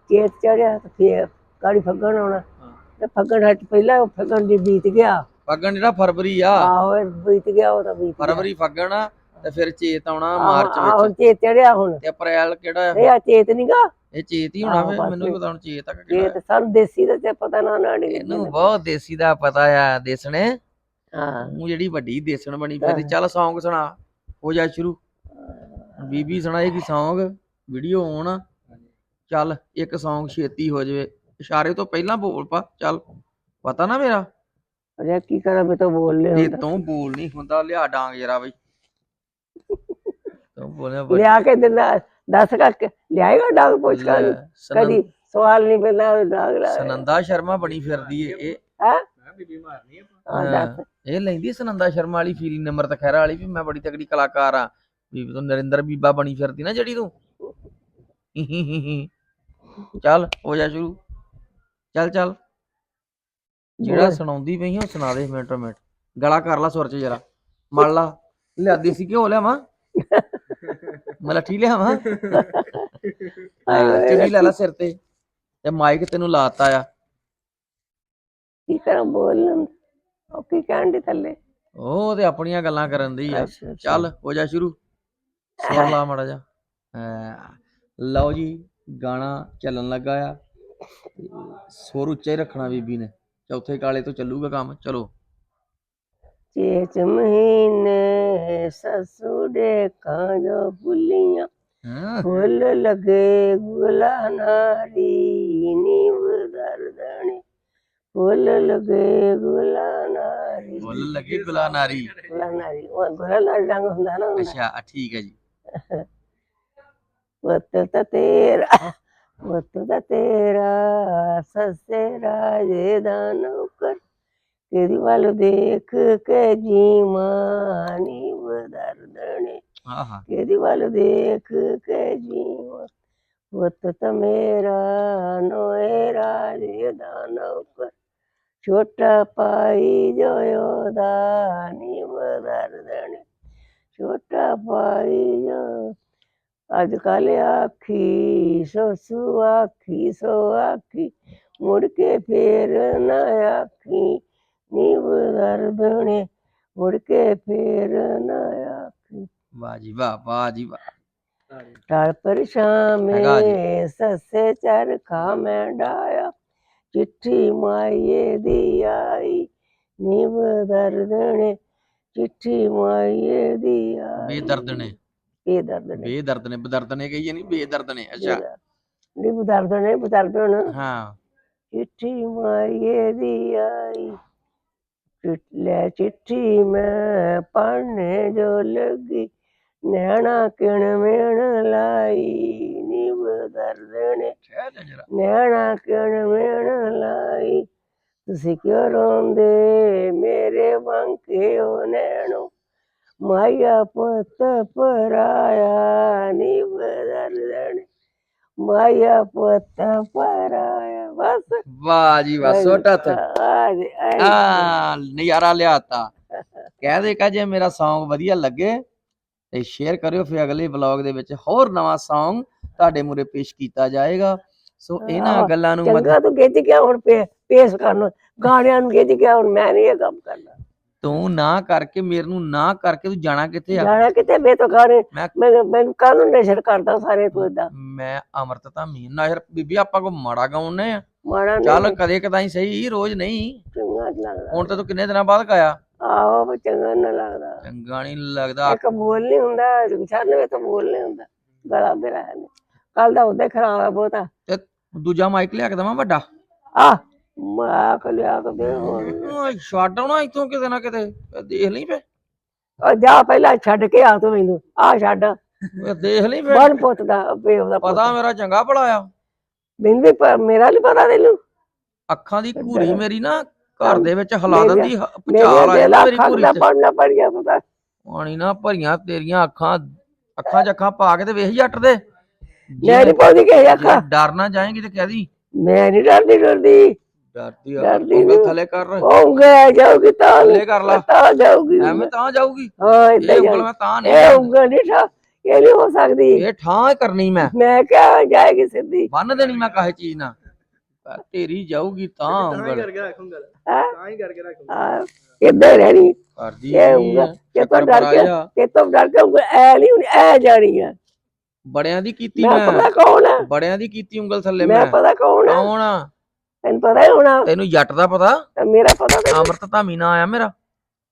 ਚੇਤ ਚੜਿਆ ਤੇ ਫੇਰ ਗਾੜੀ ਫੱਗਣ ਆਉਣਾ।
ਹਾਂ।
ਤੇ ਫੱਗਣ ਹਟ ਪਹਿਲਾਂ ਉਹ ਫੱਗਣ ਦੀ ਬੀਤ ਗਿਆ।
ਫੱਗਣ ਜਿਹੜਾ ਫਰਵਰੀ ਆ।
ਆਹੋ ਇਹ ਬੀਤ ਗਿਆ ਉਹ ਤਾਂ ਬੀਤ ਗਿਆ।
ਫਰਵਰੀ ਫੱਗਣ ਆ ਤੇ ਫਿਰ ਚੇਤ ਆਉਣਾ
ਆਹੋ,
ਮਾਰਚ
ਆਹੋ,
ਵਿੱਚ।
ਚੇਤ ਚੜਿਆ ਹੁਣ।
ਤੇ ਅਪ੍ਰੈਲ ਕਿਹੜਾ ਆ?
ਇਹ ਆ ਚੇਤ ਨਹੀਂਗਾ
ਇਹ ਚੇਤ ਹੀ ਹੋਣਾ
ਬਸ
ਮੈਨੂੰ ਵੀ
ਇਹ-
ਪਤਾ ਹੁਣ ਚੇਤ ਆ ਕਿ ਕਿਹੜਾ
ਚੇਤ ਸਾਨੂੰ ਦੇਸੀ ਦਾ ਤੇ ਪਤਾ ਨਾ ਨਾ
ਇਹਨੂੰ ਬਹੁਤ ਦੇਸੀ ਦਾ ਪਤਾ ਆ ਦੇਸਣੇ।
ਹਾਂ।
ਉਹ ਜਿਹੜੀ ਵੱਡੀ ਦੇਸਣ ਬਣੀ ਫਿਰਦੀ ਚੱਲ ਸੌਂਗ ਸੁਣਾ ਹੋ ਜਾ ਸ਼ੁਰੂ। ਬੀਬੀ ਸੁਣਾਏਗੀ ਸੌਂਗ? ਵੀਡੀਓ ਆਉਣ ਚੱਲ ਇੱਕ ਸੌਂਗ ਛੇਤੀ ਹੋ ਜਾਵੇ। ਇਸ਼ਾਰੇ ਤੋਂ ਪਹਿਲਾਂ ਬੋਲ ਪਾ ਚੱਲ। ਪਤਾ ਨਾ ਮੇਰਾ?
ਅਰੇ ਕੀ ਕਰਾਂ ਮੈਂ ਤਾਂ ਬੋਲ
ਤੇ
ਹੁੰਦਾ।
ਤੂੰ ਬੋਲ ਨਹੀਂ ਹੁੰਦਾ ਲਿਆ ਡਾਂਗ ਜਰਾ ਬਈ। ਤੂੰ ਬੋਲਿਆ
ਲਿਆ ਕੇ ਦਿੰਦਾ। ਦੱਸ ਕਰਕੇ ਲਿਆਏਗਾ ਡਾਂਗ ਪੁੱਛ ਕਰ ਕਦੀ ਸਵਾਲ ਨਹੀਂ ਪੈਂਦਾ ਡਾਂਗ ਲਾ
ਸਨੰਦਾ ਸ਼ਰਮਾ ਬਣੀ ਫਿਰਦੀ ਏ ਇਹ
ਹਾਂ?
ਮੈਂ ਬੀਬੀ ਮਾਰਨੀ ਆ।
ਹਾਂ ਦੱਸ।
ਇਹ ਲੈਂਦੀ ਸਨੰਦਾ ਸ਼ਰਮਾ ਵਾਲੀ ਫੀਲਿੰਗ ਨਿਮਰਤ ਖਹਿਰਾ ਵਾਲੀ ਵੀ ਮੈਂ ਬੜੀ ਤਗੜੀ ਕਲਾਕਾਰ ਆ। ਵੀ ਤੂੰ ਨਰਿੰਦਰ ਬੀਬਾ ਬਣੀ ਫਿਰਦੀ ਨਾ ਜਿਹੜੀ ਤੂੰ। ਚੱਲ ਹੋ ਜਾ ਸ਼ੁਰੂ। ਚੱਲ ਚੱਲ। ਜਿਹੜਾ। ਸੁਣਾਉਂਦੀ ਪਈ ਉਹ ਸੁਣਾ ਦੇ ਮਿੰਟੋ ਮਿੰਟ। ਗਲਾ ਕਰ ਲਾ ਸੁਰ ਚ ਜਰਾ। ਮਲ ਲਾ। ਲਿਆ ਦੇਸੀ ਘਿਓ ਲਿਆਵਾਂ? ਮਲੱਠੀ ਲਿਆਵਾਂ ਹਾਂ, ਚੁੰਨੀ ਲੈ ਲਾ ਸਿਰ ਤੇ ਤੇ ਮਾਈਕ ਤੈਨੂੰ ਲਾਤਾ ਆ।
ਕੀ ਕਰਾਂ ਬੋਲ ਨਹੀਂ ਹੁੰਦਾ ਉਹ ਕੀ ਕਹਿਣ ਦੇ ਥੱਲੇ?
ਉਹ ਤੇ ਆਪਣੀਆਂ ਗੱਲਾਂ ਕਰਨ ਦੀ ਆ। ਚੱਲ ਹੋ ਜਾ ਸ਼ੁਰੂ। ਸੁਰ ਲਾ ਮੜਾ ਜਾ ਲਓ ਜੀ ਗਾਣਾ ਚੱਲਣ ਲੱਗਾ ਆ। ਸੁਰ ਉੱਚਾ ਹੀ ਰੱਖਣਾ ਬੀਬੀ ਨੇ। ਚੌਥੇ ਕਾਲੇ ਤੋਂ ਚੱਲੂਗਾ ਕੰਮ। ਚਲੋ।
ਚੇਚ ਮਹੀਨੇ ਸਸੁਰੇ ਕਾਂਜੋ ਫੁੱਲੀਆਂ
ਹਾਂ।
ਫੁੱਲ ਲਗੇ ਗੁਲਾ ਨਾਰੀ ਨੀਵ ਦਰਦਣੇ। ਫੁੱਲ ਲਗੇ ਗੁਲਾ ਨਾਰੀ।
ਬੋਲ ਲੱਗੇ ਗੁਲਾ ਨਾਰੀ।
ਗੁਲਾ ਨਾਰੀ ਉਹ ਗੁਲਾ ਨਾਰੀ ਰੰਗ ਹੁੰਦਾ ਨਾ।
ਅੱਛਾ ਠੀਕ ਹੈ ਜੀ।
ਪੁੱਤ ਤਾਂ ਤੇਰਾ ਪੁੱਤ ਤਾਂ ਤੇਰਾ ਸੱਸੇ ਰਾਜੇ ਦਾ ਨੌਕਰ। ਕਿਹਦੀ ਵੱਲ ਦੇਖ ਕੇ ਜੀ ਮਾਨੀ ਦਰਦਣੇ
ਆਹਾ
ਕਿਹਦੀ ਵੱਲ ਦੇਖ ਕੇ ਜੀਵਾਂ ਪੁੱਤ ਤਾਂ ਮੇਰਾ ਨੋਏ ਰਾਜੇ ਦਾ ਨੌਕਰ ਛੋਟਾ ਪਾਈ ਜੋ ਉਹਦਾ ਨੀ ਦਰਦਣੇ ਛੋਟਾ ਪਾਈ ਜੋ ਅੱਜ ਕੱਲ ਆਖੀ ਸੋ ਸੂ ਆਖੀ ਸੋ ਆਖੀ ਮੁੜ ਕੇ ਫੇਰ ਨਾ ਆਖੀ ਨੀ ਦਰਦਣੇ ਮੁੜ ਕੇ ਫੇਰ ਨਾ ਆਖੀ।
ਵਾਹ ਜੀ ਵਾਹ ਵਾਹ ਜੀ ਵਾਹ।
ਟਾਲ ਪਰ
ਹੈਗਾ
ਸ਼ਾਮੇ ਸੱਸੇ ਚਰਖਾ ਮੈਂ ਡਾਇਆ ਚਿੱਠੀ ਮਾਈਏ ਦੀ ਆਈ ਨੀਵ ਦਰਦਣੇ ਚਿੱਠੀ ਮਾਈਏ ਦੀ ਆਈ।
ਬੇਦਰਦ ਨੇ
ਇਹ ਦਰਦ ਨੇ
ਬੇਦਰਦ ਨੇ ਬਦਰਦ ਨੇ ਕਹੀਏ ਨਹੀਂ ਬੇਦਰਦ ਨੇ ਅੱਛਾ।
ਨੀਵ ਦਰਦ ਨੇ ਬਦਰਦਣ।
ਹਾਂ।
ਚਿੱਠੀ ਮਾਈਏ ਦੀ ਆਈ। ਲੈ ਚਿੱਠੀ ਮੈਂ ਪੜਨੇ ਜੋ ਲੱਗੀ। ਨੈਣਾ ਕਿਣ ਮੇਣ ਲਾਈ ਨੀਵ ਦਰਦਣੇ ਨੈਣਾ ਕਿਣ ਮੇਣ ਲਾਈ ਤੁਸੀਂ ਕਿਉਂ ਰੋਂਦੇ? ਮੇਰੇ ਵਾਂਕੇ ਉਹ ਨੈਣੋ। ਮਾਇਆ ਪੁੱਤ ਪਰਾਇਆ ਨੀ ਬਦਲਣ ਮਾਇਆ ਪੁੱਤ ਪਰਾਇਆ
ਵਾਹ ਜੀ ਵਾਹ ਸੁੱਟ ਹੱਥ
ਆ
ਨਜ਼ਾਰਾ ਲਿਆਤਾ। ਕਹਿ ਦੇ ਕਾ ਜੇ ਮੇਰਾ Song ਵਧੀਆ ਲੱਗੇ ਤੇ ਸ਼ੇਅਰ ਕਰਿਓ ਫਿਰ ਅਗਲੇ ਵਲੌਗ ਦੇ ਵਿੱਚ ਹੋਰ ਨਵਾਂ Song ਤੁਹਾਡੇ ਮੂਰੇ ਪੇਸ਼ ਕੀਤਾ ਜਾਏਗਾ। ਸੋ ਇਹਨਾਂ ਗੱਲਾਂ ਨੂੰ
ਚੰਗਾ ਤੂੰ ਗਿੱਜ ਗਿਆ ਹੁਣ ਪੇਸ਼ ਕਰਨ ਗਾਣਿਆਂ ਨੂੰ ਗਿੱਜ ਗਿਆ ਹੁਣ ਮੈਂ ਨਹੀਂ ਇਹ ਕੰਮ ਕਰਨਾ।
ਤੂੰ ਨਾ ਕਰਕੇ ਮੇਰੇ ਨੂੰ ਨਾ ਕਰਕੇ ਤੂੰ ਜਾਣਾ ਕਿੱਥੇ ਆ?
ਜਾਣਾ ਕਿਤੇ ਬੇ ਤੋਂ ਗਾਣੇ
ਮੈਂ-
ਮੈਂ ਮੈਨੂੰ ਕਾਹਨੂੰ ਨਸ਼ਰ ਕਰਦਾ ਸਾਰੇ ਤੂੰ ਏਦਾਂ।
ਮੈਂ ਅਮਰਤ ਤਾਂ ਮੀਨ ਨਾ ਯਾਰ ਬੀਬੀ ਆਪਾਂ ਕੋ ਮਾੜਾ ਗਾਉਣੇ ਆ?
ਮਾੜਾ
ਚੱਲ
ਨਹੀਂ
ਕਦੇ ਕਦਾਈ ਸਹੀ ਰੋਜ਼ ਨਹੀਂ।
ਚੰਗਾ ਨੀ ਲੱਗਦਾ।
ਹੁਣ ਤਾਂ ਤੂੰ ਕਿੰਨੇ ਦਿਨਾਂ ਬਾਅਦ ਗਾਇਆ
ਆਹੋ ਵੀ ਚੰਗਾ ਨਾ ਲੱਗਦਾ।
ਚੰਗਾ ਨਹੀਂ ਲੱਗਦਾ।
ਇੱਕ ਬੋਲ ਨਹੀਂ ਹੁੰਦਾ ਛੱਡ ਵੇ ਤਾਂ ਬੋਲ ਨਹੀਂ ਹੁੰਦਾ। ਗਲਾ ਮੇਰਾ ਹੈ ਕੱਲ ਦਾ ਉਹਦੇ ਖਰਾਬ ਆ ਬਹੁਤਾ।
ਤੇ ਦੂਜਾ ਮਾਈਕ ਲਿਆ ਕੇ ਦਵਾਂ ਵੱਡਾ?
ਆ ਮੈਂ ਕ ਲਿਆ ਕੇ ਦੇ ਹੁਣ
ਓਏ ਛੱਡ ਆਉਣਾ ਇੱਥੋਂ ਕਿਤੇ ਨਾ ਕਿਤੇ। ਇਹ ਦੇਖ ਲਈ ਫੇ
ਉਹ ਜਾ ਪਹਿਲਾਂ ਛੱਡ ਕੇ ਆ ਤੂੰ ਮੈਨੂੰ। ਆ ਛੱਡ।
ਦੇਖ ਲਈ ਫੇ
ਬਣ ਪੁੱਤ ਦਾ ਬੇਵ ਦਾ ਪੁੱਤ
ਪਤਾ। ਮੇਰਾ ਚੰਗਾ ਭਲਾ ਆ।
ਮੈਨੂੰ ਵੀ ਪ- ਮੇਰਾ ਨਹੀਂ ਪਤਾ ਤੈਨੂੰ।
ਅੱਖਾਂ ਦੀ ਘੂਰੀ ਮੇਰੀ ਨਾ ਘਰ ਦੇ ਵਿੱਚ ਹਿਲਾ ਦਿੰਦੀ ਭੁਚਾਲ ਆ ਮੇਰੀ ਘੂਰੀ ਚ।
ਪੜਨਾ ਪੜਿਆ ਪਤਾ।
ਪਾਣੀ ਨਾ ਭਰੀਆਂ ਤੇਰੀਆਂ ਅੱਖਾਂ ਅੱਖਾਂ 'ਚ ਅੱਖਾਂ ਪਾ ਕੇ ਤੇ ਵੇਖ ਜੱਟ ਦੇ।
ਮੈਂ ਨਹੀਂ ਪਾਉਂਦੀ ਕਿ
ਜੇ
ਅੱਖਾਂ।
ਡਰ ਨਾ ਜਾਏਂਗੀ ਤੇ ਕਹਦੀ।
ਮੈਂ ਨਹੀਂ ਡਰਦੀ ਡਰਦੀ।
ਡਰਦੀ ਆ
ਡਰਦੀ
ਉਂਗਲ
ਨੂੰ।
ਥੱਲੇ ਕਰ।
ਹੋਊਗਾ ਜਾਊਗੀ ਤਾਂ
ਥੱਲੇ ਕਰ ਲਾ।
ਤਾਂ ਜਾਊਗੀ।
ਐਵੇਂ ਤਾਂ ਜਾਊਗੀ।
ਹਾਂ
ਇਹ
ਹੀ
ਉਂਗਲ ਮੈਂ ਤਾਂ ਨਹੀਂ
ਇਹ। ਉਂਗਲ ਨਹੀਂ ਠਾ ਇਹ ਨਹੀਂ ਹੋ ਸਕਦੀ।
ਇਹ ਠਾਂ ਕਰਨੀ ਮੈਂ।
ਮੈਂ ਕਿਹਾ ਜਾਏਗੀ ਸਿੱਧੀ।
ਬੰਨ ਦੇਣੀ ਮੈਂ ਕਾਹੇ ਚੀਜ਼ ਨਾਲ। ਤੇਰੀ ਜਾਊਗੀ ਤਾਂ
ਤਾਂ ਹੀ
ਉਂਗਲ।
ਕਰਕੇ ਰੱਖੂੰਗਾ
ਹਾਂ?
ਤਾਂ ਹੀ ਕਰਕੇ ਰੱਖੂੰਗਾ
ਇੱਦਾਂ ਰਹਿਣੀ?
ਕਰਦੀ
ਇਹ ਉਂਗਲ। ਤੇ ਤੋਂ
ਚੱਕਰ
ਡਰ ਕੇ
ਪਰਾਇਆ।
ਤੇ ਤੋਂ ਡਰ ਕੇ ਉਂਗਲ ਐ ਨਹੀਂ ਹੁਣ ਐ ਜਾਣੀ ਆ।
ਬੜਿਆਂ ਦੀ ਕੀਤੀ
ਮੈਂ ਪਤਾ
ਮੈਂ
ਕੌਣ ਆ?
ਬੜਿਆਂ ਦੀ ਕੀਤੀ ਉਂਗਲ ਥੱਲੇ
ਮੈਂ ਪਤਾ ਕੌਣ ਆ?
ਕੌਣ ਆ?
ਤੈਨੂੰ ਪਤਾ ਹੀ ਹੋਣਾ।
ਤੈਨੂੰ ਜੱਟ ਦਾ ਪਤਾ?
ਮੇਰਾ ਪਤਾ ਤੇ
ਅਮਰਤ ਧਾਮੀ ਨਾ ਆਇਆ ਮੇਰਾ।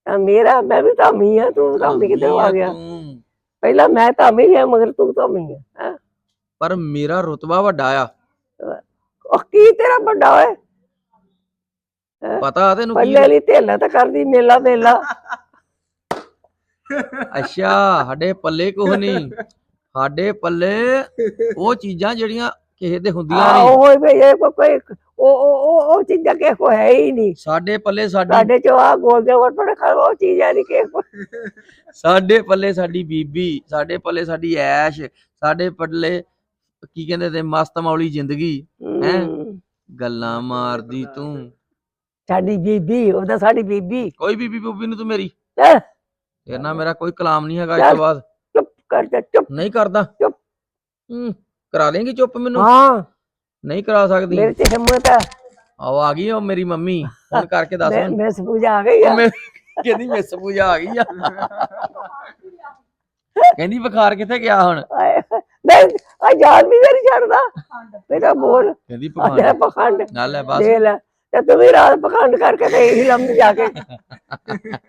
ਮੇਰਾ ਮੈਂ ਵੀ ਧਾਮੀ ਆ ਤੂੰ ਧਾਮੀ ਕਿਤੇ ਆ ਗਿਆ। ਪਹਿਲਾਂ ਮੈਂ ਧਾਮੀ ਆ ਮਗਰ ਤੂੰ ਧਾਮੀ ਆ ਹੈਂ?
ਪਰ ਮੇਰਾ ਰੁਤਬਾ ਵੱਡਾ ਆ।
ਉਹ ਕੀ ਤੇਰਾ ਵੱਡਾ ਓਏ?
ਪਤਾ ਤੈਨੂੰ ਕੀ
ਪੱਲੇ ਲਈ ਢੇਲਾ ਤਾਂ ਕਰਦੀ ਮੇਲਾ ਮੇਲਾ।
ਅੱਛਾ ਸਾਡੇ ਪੱਲੇ ਕੁਛ ਨਹੀਂ ਸਾਡੇ ਪੱਲੇ ਉਹ ਚੀਜ਼ਾਂ ਜਿਹੜੀਆਂ ਕਿਸੇ ਦੇ ਹੁੰਦੀਆਂ ਨਹੀਂ
ਉਹ ਵੀ ਇਹ ਕੋਈ- ਉਹ ਉਹ ਉਹ ਚੀਜ਼ਾਂ ਕਿਸੇ ਕੋ ਹੈ ਹੀ ਨਹੀਂ।
ਸਾਡੇ ਪੱਲੇ ਸਾਡੀ
ਸਾਡੇ ਚ ਆ ਗੋਲ ਦੇ ਵਟ ਵਟ ਖਾ ਉਹ ਚੀਜ਼ਾਂ ਨਹੀਂ ਕਿਸੇ ਕੋ
ਸਾਡੇ ਪੱਲੇ ਸਾਡੀ ਬੀਬੀ ਸਾਡੇ ਪੱਲੇ ਸਾਡੀ ਐਸ਼ ਸਾਡੇ ਪੱਲੇ ਕੀ ਕਹਿੰਦੇ ਤੇ ਮਸਤ ਮੌਲੀ ਜ਼ਿੰਦਗੀ ਹੈਂ? ਗੱਲਾਂ ਮਾਰਦੀ ਤੂੰ।
ਸਾਡੀ ਬੀਬੀ ਉਹਦਾ ਸਾਡੀ ਬੀਬੀ।
ਕੋਈ ਬੀਬੀ ਬੂਬੀ ਨੂੰ ਤੂੰ ਮੇਰੀ।
ਹੈਂ?
ਤੇਰੇ ਨਾਲ ਮੇਰਾ ਕੋਈ ਕਲਾਮ ਨਹੀਂ ਹੈਗਾ ਇਸ
ਚੱਲ।
ਤੋਂ ਬਾਅਦ।
ਚੁੱਪ ਕਰ ਜਾ ਚੁੱਪ।
ਨਹੀਂ ਕਰਦਾ।
ਚੁੱਪ।
ਹੂੰ ਕਰਾ ਲੇਂਗੀ ਚੁੱਪ ਮੈਨੂੰ।
ਹਾਂ।
ਨਹੀਂ ਕਰਾ ਸਕਦੀ।
ਮੇਰੇ ਤੇ ਹਿੰਮਤ ਹੈ
ਆਓ ਆ ਗਈ ਉਹ ਮੇਰੀ ਮੰਮੀ। ਹੁਣ ਕਰਕੇ ਦੱਸ
ਮੈਂ
ਮੈਨੂੰ।
ਮੈਂ ਪੂਜਾ ਆ ਗਈ ਆ।
ਕਹਿੰਦੀ ਮਿਸ ਪੂਜਾ ਆ ਗਈ ਆ। ਕਹਿੰਦੀ ਬੁਖਾਰ ਕਿੱਥੇ ਗਿਆ ਹੁਣ?
ਮੈਂ ਆ ਜਾਨ ਵੀ ਮੇਰੀ ਛੱਡਦਾ। ਮੇਰਾ ਬੋਲ।
ਕਹਿੰਦੀ
ਆ
ਪਖੰਡ
ਪਖੰਡ।
ਨਾਲ ਹੈ ਬਸ।
ਦੇ ਲੈ ਤੇ ਤੂੰ ਵੀ ਰਾਤ ਪਖੰਡ ਕਰਕੇ ਤੇ ਇਹੀ ਲੰਮ ਜਾ ਕੇ।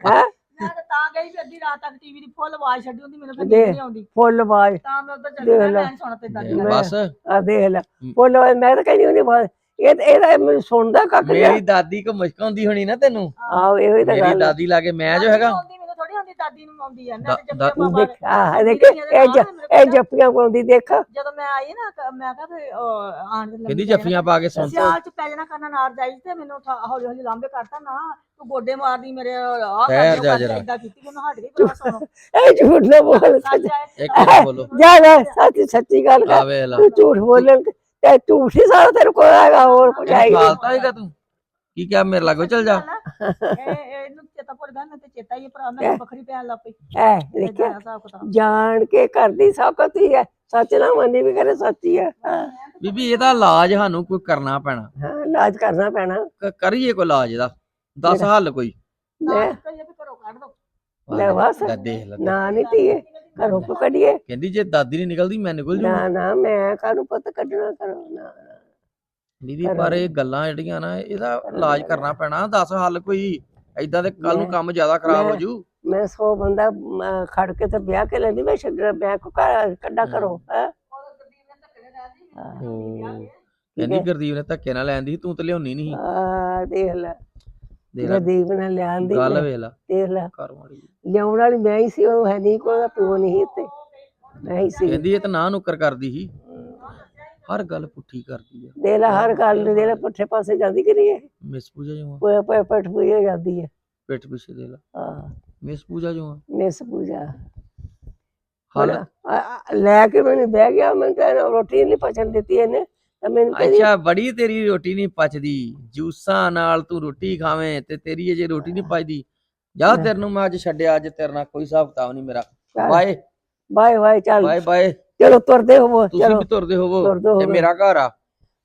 ਹੈ?
ਮੈਂ ਤਾਂ ਤਾਂ ਗਈ ਵੀ ਅੱਧੀ ਰਾਤ ਤੱਕ ਟੀਵੀ ਦੀ ਫੁੱਲ ਆਵਾਜ਼ ਛੱਡੀ ਹੁੰਦੀ ਮੈਨੂੰ ਫਿਰ
ਦੇ।
ਨੀਂਦ ਨਹੀਂ ਆਉਂਦੀ।
ਫੁੱਲ ਬਾਜ
ਤਾਂ ਮੈਂ ਉੱਧਰ ਚੱਲ
ਦੇਖ
ਗਿਆ
ਲੈ।
ਮੈਂ ਸੁਣ ਤੇ ਦਾਦੀ
ਤੇ
ਨਾਲ
ਬਸ।
ਆ ਦੇਖ ਲੈ। ਫੁੱਲ ਬਾਜ ਮੈਂ ਤਾਂ ਕਹਿੰਦੀ ਹੁੰਦੀ ਇਹ ਤਾਂ- ਇਹਦਾ ਮੈਨੂੰ ਸੁਣਦਾ ਕੱਖ ਨਹੀਂ
ਮੇਰੀ ਦਾਦੀ ਕੋ ਮੁਸ਼ਕ ਆਉਂਦੀ ਹੋਣੀ ਨਾ ਤੈਨੂੰ?
ਆਹੋ ਇਹੋ ਹੀ ਤਾਂ
ਮੇਰੀ
ਗੱਲ ਆ।
ਦਾਦੀ ਲਾਗੇ ਮੈਂ ਜੋ ਹੈਗਾ।
ਆਉਂਦੀ ਦਾਦੀ ਨੂੰ ਆਉਂਦੀ ਹੈ ਮੈਂ ਤੇ ਜੱਫੀਆਂ ਪਾ
ਦੇਖ ਆ ਦੇਖ ਇਹ ਜ- ਇਹ ਜੱਫੀਆਂ ਪਾਉਂਦੀ ਦੇਖ।
ਜਦੋਂ ਮੈਂ ਆਈ ਨਾ ਕ- ਮੈਂ ਕਿਹਾ ਵੀ ਉਹ ਆਣ ਦੇ
ਕਹਿੰਦੀ ਜੱਫੀਆਂ ਪਾ ਕੇ ਤੋ
ਸਿਆਲ ਚ ਪੈ ਜਾਣਾ ਕਰਨਾ ਨਾਰ ਜਾਈ ਤੇ ਮੈਨੂੰ ਠਾ- ਹੌਲੀ ਹੌਲੀ ਲਾਂਬੇ ਕਰਤਾ ਨਾ ਤੂੰ ਗੋਡੇ ਮਾਰਦੀ ਮੇਰੇ ਆ
ਠਹਿਰ ਜਾ ਜਰਾ।
ਇਦਾਂ ਕੀਤੀ ਮੈਨੂੰ ਹਟ ਗਈ ਬੜਾ ਸੁਣੋ।
ਇਹ ਝੂਠ ਨਾ ਬੋਲ।
ਸੱਚ ਹੈ
ਇੱਕ ਮਿੰਟ ਬੋਲੋ।
ਜਾ ਜਾ ਸੱਚੀ ਸੱਚੀ ਗੱਲ ਕਰ।
ਆਵੇ ਲਾ।
ਤੂੰ ਝੂਠ ਬੋਲਣ ਤੇ- ਤੇ ਝੂਠ ਹੀ ਸਾਰਾ ਤੇਰੇ ਕੋਲ ਆਏਗਾ ਹੋਰ ਕੁਝ ਆਏਗਾ
ਫਾਲਤਾ ਹੈਗਾ ਤੂੰ? ਕੀ ਕਿਹਾ ਮੇਰੇ ਲਾਗੋ ਚੱਲ ਜਾ।
ਇਹ ਇਹਨੂੰ ਚੇਤਾ ਭੁੱਲ ਗਿਆ ਮੈਂ ਤੇ ਚੇਤਾ ਹੀ ਹੈ ਭਰਾ ਮੈਂ ਬੱਖਰੀ ਪੈਣ ਲੱਗ ਪਈ।
ਐ
ਇਹ
ਦੇਖਿਆ?
ਹਿਸਾਬ ਕਿਤਾਬ
ਜਾਣ ਕੇ ਕਰਦੀ ਸਖਤ ਹੀ ਹੈ ਸੱਚ ਨਾ ਮੰਨੀ ਵੀ ਕਰੇ ਸੱਚੀ ਹੈ ਹਾਂ।
ਬੀਬੀ ਇਹਦਾ ਇਲਾਜ ਸਾਨੂੰ ਕੋਈ ਕਰਨਾ ਪੈਣਾ।
ਹਾਂ, ਇਲਾਜ ਕਰਨਾ ਪੈਣਾ।
ਕ- ਕਰੀਏ ਕੋਈ ਇਲਾਜ ਇਹਦਾ। ਦੱਸ ਹੱਲ ਕੋਈ।
ਨਾ
ਲੈ।
ਕਹੀਏ ਵੀ ਘਰੋਂ ਕੱਢ ਦੋ।
ਲੈ ਬਸ।
ਲੈ ਦੇਖ ਲੈ
ਨਾ ਨਹੀਂ ਧੀਏ ਘਰੋਂ ਕੋ ਕੱਢੀਏ?
ਕਹਿੰਦੀ ਜੇ ਦਾਦੀ ਨਹੀਂ ਨਿਕਲਦੀ ਮੈਂ ਨਿਕਲ ਜੂ।
ਨਾ ਨਾ ਮੈਂ ਕਾਹਨੂੰ ਪੁੱਤ ਕੱਢਣਾ ਕਰੋ ਨਾ ਨਾ।
ਦੀਦੀ ਪਰ ਇਹ ਗੱਲਾਂ ਜਿਹੜੀਆਂ ਨਾ ਇਹਦਾ ਇਲਾਜ ਕਰਨਾ ਪੈਣਾ। ਦੱਸ ਹੱਲ ਕੋਈ। ਐਦਾਂ ਦੇ ਕੱਲ ਨੂੰ ਕੰਮ ਜ਼ਿਆਦਾ ਖਰਾਬ ਹੋ ਜੂ?
ਮੈਂ ਸੌ ਬੰਦਾ ਮ, ਖੜ ਕੇ ਤੇ ਵਿਆਹ ਕੇ ਲੈਂਦੀ ਮੈਂ ਛੱਡਣਾ ਮੈਂ ਕੋ ਘਰ ਕੱਢਾ ਕਰੋ ਹੈ?
ਕਹਿੰਦੀ ਗੁਰਦੀਪ ਨੇ ਧੱਕੇ ਨਾਲ ਲੈਂਦੀ ਤੂੰ ਤੇ ਲਿਆਉਣੀ ਨਹੀਂ
ਆ ਦੇਖ ਲੈ।
ਦੇਖ ਲੈ।
ਲਿਆਂਦੀ
ਗੱਲ ਵੇਖ ਲੈ।
ਦੇਖ ਲੈ।
ਘਰ ਵਾਲੀ
ਲਿਆਉਣ ਵਾਲੀ ਮੈਂ ਹੀ ਸੀ ਉਹ ਹੈ ਨਹੀਂ ਕੋਈ ਉਹਦਾ ਪਿਓ ਨਹੀਂ ਸੀ ਤੇ ਮੈਂ ਹੀ ਸੀ।
ਕਹਿੰਦੀ ਇਹ ਤਾਂ ਨਾ ਨੁੱਕਰ ਕਰਦੀ ਸੀ। ਹਰ ਗੱਲ ਪੁੱਠੀ ਕਰਦੀ ਆ।
ਦੇ ਲੈ ਹਰ ਗੱਲ ਨੂੰ ਦੇ ਲੈ ਪੁੱਠੇ ਪਾਸੇ ਜਾਂਦੀ ਕਿ ਨਹੀਂ ਇਹ?
ਮਿਸ ਪੂਜਾ ਜੋ ਆ?
ਪੋਏ ਪੋਏ ਪਟ ਪੂਜਾ ਜਾਂਦੀ ਹੈ
ਪਿੱਠ ਪਿੱਛੇ ਦੇ ਲਾ।
ਆ
ਮਿਸ ਪੂਜਾ ਜੋ ਆ?
ਮਿਸ ਪੂਜਾ।
ਹੱਲ।
ਲੈ ਕੇ ਮੈਨੂੰ ਬਹਿ ਗਿਆ ਮੈਂ ਤਾਂ ਰੋਟੀ ਨਹੀਂ ਪਚਣ ਦਿੱਤੀ ਇਹਨੇ। ਤਾਂ ਮੈਨੂੰ ਕਹਿੰਦੀ
ਅੱਛਾ ਬੜੀ ਤੇਰੀ ਰੋਟੀ ਨਹੀਂ ਪਚਦੀ। ਜੂਸਾਂ ਨਾਲ ਤੂੰ ਰੋਟੀ ਖਾਵੇਂ ਤੇ ਤੇਰੀ ਅਜੇ ਰੋਟੀ ਨਹੀਂ ਪਚਦੀ। ਜਾ ਤੇਰੇ ਨੂੰ ਮੈਂ ਅੱਜ ਛੱਡਿਆ ਅੱਜ ਤੇਰੇ ਨਾਲ ਕੋਈ ਹਿਸਾਬ ਕਿਤਾਬ ਨਹੀਂ ਮੇਰਾ। ਬਾਏ।
ਬਾਏ ਬਾਏ ਚੱਲ।
Bye bye.
ਚਲੋ ਤੁਰਦੇ ਹੋਵੋ
ਤੁਸੀਂ
ਚਲੋ
ਵੀ ਤੁਰਦੇ ਹੋਵੋ
ਤੁਰਦੇ
ਇਹ
ਹੋਵੋ।
ਮੇਰਾ ਘਰ ਆ।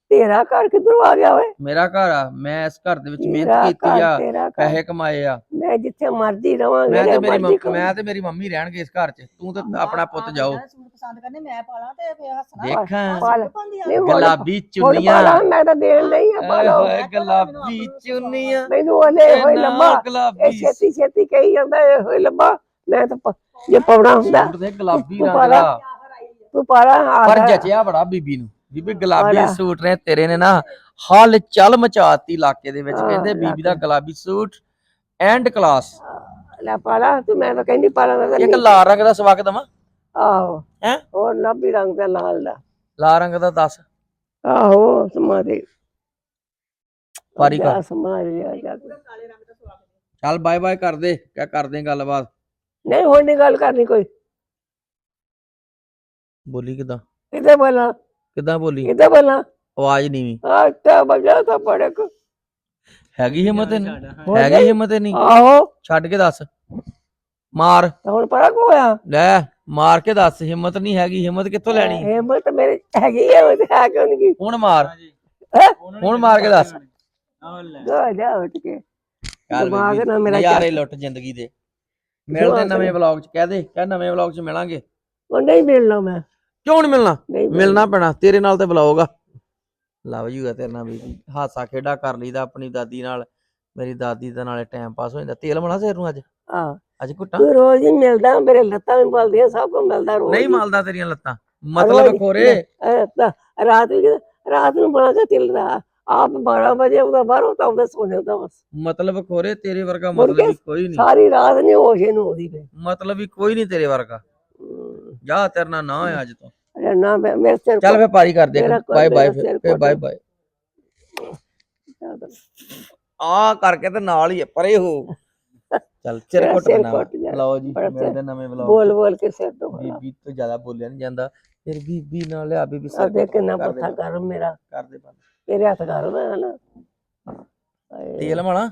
ਤੇਰਾ ਘਰ ਕਿੱਧਰੋਂ ਆ ਗਿਆ ਓਏ?
ਮੇਰਾ ਘਰ ਆ। ਮੈਂ ਇਸ ਘਰ ਦੇ ਵਿੱਚ
ਤੇਰਾ
ਮਿਹਨਤ ਕੀਤੀ
ਘਰ,
ਆ
ਤੇਰਾ ਘਰ।
ਪੈਸੇ ਕਮਾਏ ਆ।
ਮੈਂ ਜਿੱਥੇ ਮਰਜ਼ੀ ਰਵਾਂਗਾ
ਮੈਂ ਤੇ ਮੇਰੀ ਮੰਮ- ਮੈਂ ਤੇ ਮੇਰੀ ਮੰਮੀ ਰਹਿਣਗੇ ਇਸ ਘਰ 'ਚ। ਤੂੰ ਤੇ ਆਪਣਾ ਪੁੱਤ ਜਾਓ।
ਸੂਟ ਪਸੰਦ ਕਰਨੇ ਮੈਂ ਪਾਲਾਂ ਤੇ ਫੇਰ ਹੱਸਣਾ।
ਦੇਖਾਂ।
ਪਾ ਲੈ।
ਪਾਉਂਦੀ ਆ।
ਨਹੀਂ, ਹੁਣ-
ਗੁਲਾਬੀ
ਹੁਣ
ਚੁੰਨੀਆਂ।
ਪਾਲਾ ਮੈਂ ਤਾਂ ਦੇਣ ਨਹੀਂ ਆ
ਆਏ
ਪਾਲੋ
ਹੋਏ ਗੁਲਾਬੀ ਚੁੰਨੀਆਂ।
ਮੈਨੂੰ ਉਹਨੇ
ਇਹ
ਹੋਈ
ਨਾ
ਲੰਬਾ ਇਹ
ਗੁਲਾਬੀ
ਛੇਤੀ ਛੇਤੀ ਕਹੀ ਜਾਂਦਾ ਇਹ ਹੋਈ ਲੰਬਾ। ਮੈਂ ਤਾਂ ਪ- ਜੇ ਪਾਉਣਾ ਹੁੰਦਾ
ਸੂਟ ਦੇ ਗੁਲਾਬੀ
ਤੂੰ
ਰੰਗ
ਪਾਲਾ।
ਦਾ।
ਤੂੰ ਪਾਲਾ ਆ
ਪਰ। ਜਚਿਆ ਬੜਾ ਬੀਬੀ ਨੂੰ ਬੀਬੀ ਗੁਲਾਬੀ। ਸੂਟ ਨੇ ਤੇਰੇ ਨੇ ਨਾ ਹਲ ਚਲ ਮਚਾਤੀ ਇਲਾਕੇ ਦੇ ਵਿੱਚ ਕਹਿੰਦੇ ਬੀਬੀ ਦਾ ਗੁਲਾਬੀ ਸੂਟ ਐਂਡ ਕਲਾਸ
ਲੈ ਪਾਲਾ ਤੂੰ ਮੈਂ ਤਾਂ ਕਹਿੰਦੀ ਪਾਲਾ ਮੈਂ
ਇੱਕ। ਲਾਲ ਰੰਗ ਦਾ ਸਵਾਗ ਦਵਾਂ
ਆਹੋ
ਹੈਂ?
ਹੋਰ ਨਾਭੀ ਰੰਗ ਦਾ ਲਾਲ ਦਾ
ਲਾਲ ਰੰਗ ਦਾ ਦੱਸ
ਆਹੋ ਸਮਾਦੇ
ਪਾਰੀ ਕਰ
ਸਮਾਜ ਲਿਆ ਜਾ ਕੇ।
ਕਾਲੇ ਰੰਗ ਦਾ ਸਵਾਗ
ਚੱਲ ਬਾਏ ਬਾਏ ਕਰ ਦੇ ਕਿਆ ਕਰਦੇ ਗੱਲਬਾਤ
ਨਹੀਂ ਹੁਣ ਨਹੀਂ ਗੱਲ ਕਰਨੀ ਕੋਈ
ਬੋਲੀ ਕਿਦਾਂ?
ਕਿਤੇ ਬੋਲਾਂ?
ਕਿਦਾਂ ਬੋਲੀ?
ਕਿਤੇ ਬੋਲਾਂ?
ਆਵਾਜ਼ ਨੀਵੀਂ
ਆਟਾ ਬਜਾ ਤਾਂ ਪੜਕ
ਹੈਗੀ ਹਿੰਮਤ ਨਹੀਂ
ਹੋਰ
ਹੈਗੀ ਹਿੰਮਤ ਨਹੀਂ
ਆਹੋ।
ਛੱਡ ਕੇ ਦੱਸ। ਮਾਰ।
ਤਾਂ ਹੁਣ ਪੜਾ ਕੋ ਹੋਇਆ
ਲੈ ਮਾਰ ਕੇ ਦੱਸ। ਹਿੰਮਤ ਨਹੀਂ ਹੈਗੀ। ਹਿੰਮਤ ਕਿੱਥੋਂ ਲੈਣੀ?
ਹਿੰਮਤ ਮੇਰੇ ਹੈਗੀ ਹੈ ਉਹ ਤੇ ਹੈ ਕਿਉਂ ਨਹੀਂ
ਹੁਣ ਮਾਰ।
ਹੈਂ?
ਹੁਣ ਮਾਰ ਕੇ ਦੱਸ।
ਜਾ ਜਾ ਉੱਠ ਕੇ।
ਚੱਲ
ਦਿਮਾਗ
ਬੀਬੀ,
ਨਾ ਮੇਰਾ
ਨਜ਼ਾਰੇ ਲੁੱਟ ਜ਼ਿੰਦਗੀ ਦੇ। ਮਿਲਦੇ
ਦਿਮਾਗ
ਨਵੇਂ
ਨਾ-
ਵਲੌਗ ਚ। ਕਹਿ ਦੇ ਕਹਿ ਨਵੇਂ ਵਲੌਗ ਚ ਮਿਲਾਂਗੇ।
ਉਹ ਨਹੀਂ ਮਿਲਣਾ ਮੈਂ।
ਕਿਉਂ ਨਹੀਂ ਮਿਲਣਾ?
ਨਹੀਂ
ਮਿਲਣਾ। ਪੈਣਾ ਤੇਰੇ ਨਾਲ ਤੇ ਆ ਲਵ ਯੂ ਆ ਤੇਰੇ ਨਾਲ ਬੀਬੀ ਹਾਸਾ ਖੇਡਾ ਕਰ ਲਈਦਾ ਆਪਣੀ ਦਾਦੀ ਨਾਲ। ਮੇਰੀ ਦਾਦੀ ਦੇ ਨਾਲੇ ਟਾਈਮ ਪਾਸ ਹੋ ਜਾਂਦਾ। ਤੇਲ ਮਲਾ ਸਿਰ ਨੂੰ ਅੱਜ?
ਆ
ਅੱਜ ਘੁੱਟਾਂ?
ਤੂੰ ਰੋਜ਼ ਹੀ ਮਿਲਦਾ ਮੇਰੇ ਲੱਤਾਂ ਵੀ ਬਲਦੀਆਂ ਸਭ ਕੁਝ ਮਿਲਦਾ ਰੋਜ਼
ਨਹੀਂ
ਹੀ।
ਮਲਦਾ ਤੇਰੀਆਂ ਲੱਤਾਂ। ਮਤਲਬ
ਰੋਜ਼-
ਖੋਰੇ।
ਅਹ ਤਾਂ ਰਾਤ ਵੀ ਕਿਤੇ- ਰਾਤ ਨੂੰ ਬੜਾ ਕੇ ਤਿਲਦਾ ਆਪ 12 ਵਜੇ ਉਹਦਾ ਬਾਹਰੋਂ ਤਾਂ ਉਹਦੇ ਸੋਨੇ ਦਾ ਬਸ।
ਮਤਲਬ ਖੋਰੇ ਤੇਰੇ ਵਰਗਾ
ਮੁੜ
ਮਤਲਬ
ਕੇ
ਵੀ ਕੋਈ ਨਹੀਂ
ਸਾਰੀ ਰਾਤ ਨਹੀਂ ਹੋਸ਼ ਇਹਨੂੰ ਉਹਦੀ ਪਈ।
ਮਤਲਬ ਵੀ ਕੋਈ ਨਹੀਂ ਤੇਰੇ ਵਰਗਾ। ਜਾ ਤੇਰੇ ਨਾਲ ਨਾ ਹੋਇਆ ਅੱਜ ਤੋਂ।
ਅਰੇ ਨਾ ਮੈਂ- ਮੇਰੇ ਸਿਰ
ਚੱਲ ਫੇ ਪਾਰੀ ਕਰ ਦੇ
ਮੇਰਾ ਕੋਈ-
ਬਾਏ ਬਾਏ
ਮੇਰਾ ਸਿਰ
ਫੇ ਬਾਏ ਬਾਏ।
ਕੋਲ-
ਆ ਕਰਕੇ ਤੇ ਨਾਲ ਹੀ ਹੈ, ਪਰੇ ਹੋ। ਚੱਲ ਸਿਰ
ਮੇਰਾ
ਘੁੱਟ
ਸਿਰ ਘੁੱਟ ਗਿਆ।
ਲਓ ਜੀ
ਬੜਾ
ਮਿਲਦੇ
ਸਿਰ-
ਨਵੇਂ ਵਲੌਗ
ਬੋਲ ਬੋਲ ਕੇ ਸਿਰ ਤੋਂ ਬੋਲਾ
ਬੀਬੀ ਤੋਂ ਜ਼ਿਆਦਾ ਬੋਲਿਆ ਨਹੀਂ ਜਾਂਦਾ। ਫਿਰ ਬੀਬੀ ਨਾਲ ਲਿਆ ਬੀਬੀ
ਆ
ਘੁੱਟ
ਕਿੰਨਾ
ਕਰ ਦੇ
ਪੱਥਾ ਕਰ ਮੇਰਾ।
ਕਰ ਦੇ ਬੰਦ।
ਤੇਰੇ ਹੱਥ ਕਰ ਮੈਂ ਹਨਾ ਹਾਏ।
ਤੇਲ ਮਾਣਾ